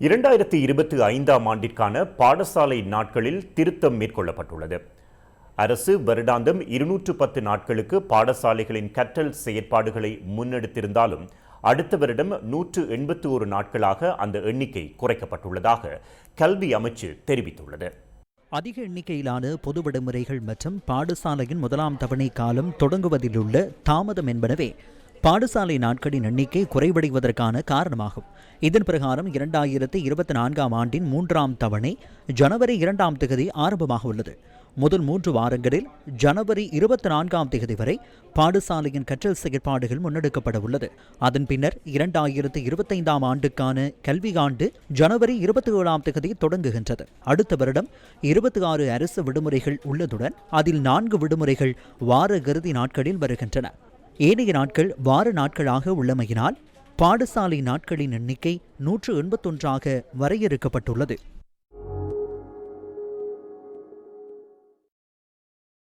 இரண்டாயிரத்தி இருபத்தி ஐந்தாம் ஆண்டிற்கான பாடசாலை நாட்களில் திருத்தம் மேற்கொள்ளப்பட்டுள்ளது. அரசு வருடாந்தம் இருநூற்று பத்து நாட்களுக்கு பாடசாலைகளின் கற்றல் செயற்பாடுகளை முன்னெடுத்திருந்தாலும் அடுத்த வருடம் நூற்று எண்பத்தி ஒரு நாட்களாக அந்த எண்ணிக்கை குறைக்கப்பட்டுள்ளதாக கல்வி அமைச்சு தெரிவித்துள்ளது. அதிக எண்ணிக்கையிலான பொது விடுமுறைகள் மற்றும் பாடசாலையின் முதலாம் தவணை காலம் தொடங்குவதிலுள்ள தாமதம் என்பனவே பாடசாலை நாட்களின் எண்ணிக்கை குறைவடைவதற்கான காரணமாகும். இதன் பிரகாரம் இரண்டாயிரத்தி இருபத்தி நான்காம் ஆண்டின் மூன்றாம் தவணை ஜனவரி இரண்டாம் தேதி ஆரம்பமாக உள்ளது. முதல் மூன்று வாரங்களில் ஜனவரி இருபத்தி நான்காம் தேதி வரை பாடசாலையின் கற்றல் செயற்பாடுகள் முன்னெடுக்கப்பட உள்ளது. அதன் பின்னர் இரண்டாயிரத்தி இருபத்தைந்தாம் ஆண்டுக்கான கல்வி ஆண்டு ஜனவரி இருபத்தி ஏழாம் தேதி தொடங்குகின்றது. அடுத்த வருடம் இருபத்தி ஆறு அரசு விடுமுறைகள் உள்ளதுடன் அதில் நான்கு விடுமுறைகள் வார இறுதி நாட்களில் வருகின்றன. ஏனைய நாட்கள் வார நாட்களாக உள்ளமையினால் பாடசாலை நாட்களின் எண்ணிக்கை நூற்று எண்பத்தொன்றாக வரையறுக்கப்பட்டுள்ளது.